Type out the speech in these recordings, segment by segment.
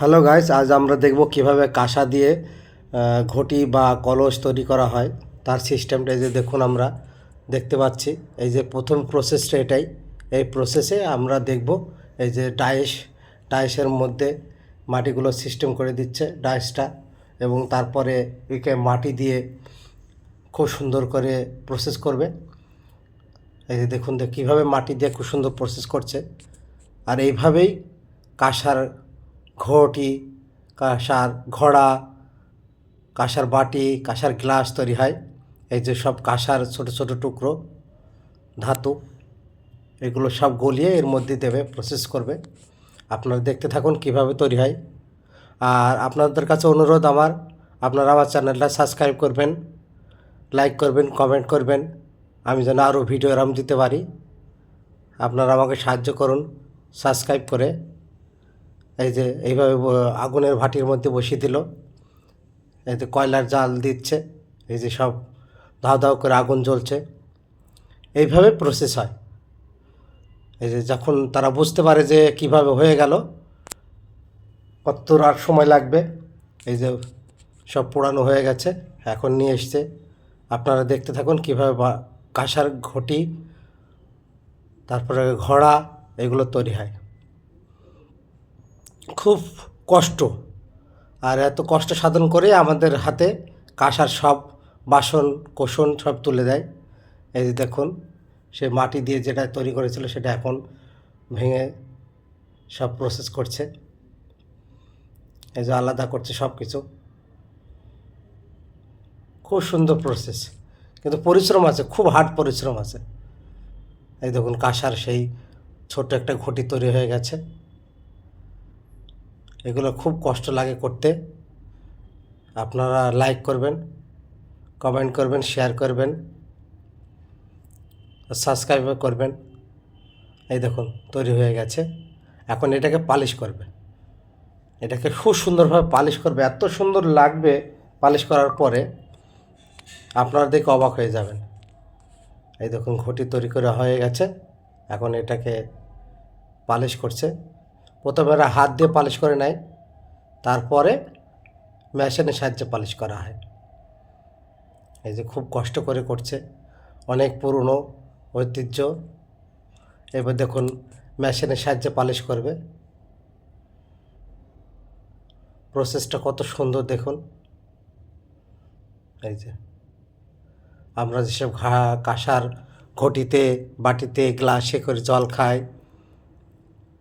Hello guys আজ আমরা দেখব কীভাবে কাঁসা দিয়ে ঘটি বা কলস তৈরি করা হয়। তার সিস্টেমটা এই যে দেখুন আমরা, দেখতে পাচ্ছি। এই যে প্রথম প্রসেসটা এটাই। এই প্রসেসে আমরা দেখব এই যে ডাইস ডাইসের মধ্যে মাটিগুলো সিস্টেম করে দিচ্ছে ডাইসটা এবং তারপরে একে মাটি দিয়ে খুব সুন্দর করে প্রসেস করবে। এই যে দেখুন দেখ কীভাবে মাটি দিয়ে খুব সুন্দর প্রসেস করছে। আর এইভাবেই কাঁসার ঘটি কাঁসার ঘড়া, কাঁসার বাটি, কাঁসার গ্লাস তৈরি হয়। এই যে সব কাঁসার ছোট ছোট টুকরো, ধাতু, এগুলো সব গলিয়ে এর মধ্যে দেবে প্রসেস করবে। আপনারা দেখতে থাকুন কীভাবে তৈরি হয়। আর আপনাদের কাছে অনুরোধ আমার, আপনারা আমার চ্যানেলটা সাবস্ক্রাইব করবেন লাইক করবেন কমেন্ট করবেন, আমি যেন আরও ভিডিও এরম দিতে পারি। আপনারা আমাকে সাহায্য করুন সাবস্ক্রাইব করে। এই যে এইভাবে আগুনের ভাটির মধ্যে বসিয়ে দিল। এই যে কয়লার জাল দিচ্ছে, এই যে সব ধাও ধাও করে আগুন জ্বলছে। এইভাবে প্রসেস হয়। এই যে যখন তারা বুঝতে পারে যে কীভাবে হয়ে গেল কত আর সময় লাগবে, এই যে সব পোড়ানো হয়ে গেছে, এখন নিয়ে এসছে। আপনারা দেখতে থাকুন কীভাবে কাঁসার ঘটি, তারপরে ঘোড়া, এগুলো তৈরি হয়। খুব কষ্ট। আর এত কষ্ট সাধন করে আমাদের হাতে কাঁসার সব বাসন, কোষণ সব তুলে দেয়। এই যে দেখুন, সে মাটি দিয়ে যেটা তৈরি করেছিল সেটা এখন ভেঙে সব প্রসেস করছে। এই যে আলাদা করছে সব কিছু। খুব সুন্দর প্রসেস কিন্তু পরিশ্রম আছে, খুব হার্ড পরিশ্রম আছে। এই দেখুন, কাঁসার সেই ছোট্ট একটা ঘটি তৈরি হয়ে গেছে। এগুলো খুব কষ্ট লাগে করতে। আপনারা লাইক করবেন কমেন্ট করবেন শেয়ার করবেন সাবস্ক্রাইব করবেন। এই দেখুন, তৈরি হয়ে গেছে। এখন এটাকে পালিশ করবে। এটাকে খুব সুন্দরভাবে পালিশ করবে। এত সুন্দর লাগবে পালিশ করার পরে আপনারা দেখে অবাক হয়ে যাবেন। এই দেখুন, ঘটি তৈরি করা হয়ে গেছে। এখন এটাকে পালিশ করছে। প্রথমে এরা হাত দিয়ে পালিশ করে নেয়, তারপরে মেশিনের সাহায্যে পালিশ করা হয়। এই যে খুব কষ্ট করে করছে, অনেক পুরনো ঐতিহ্য। এবার দেখুন, মেশিনের সাহায্যে পালিশ করবে। প্রসেসটা কত সুন্দর দেখুন। এই যে, আমরা যেসব ঘা, কাঁসার ঘটিতে, বাটিতে গ্লাসে করে জল খাই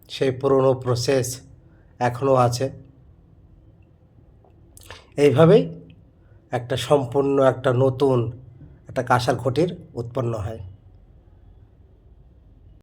সেই পুরনো প্রসেস এখনও আছে। এইভাবেই একটা সম্পূর্ণ একটা নতুন, একটা কাঁসার ঘটির উৎপন্ন হয়।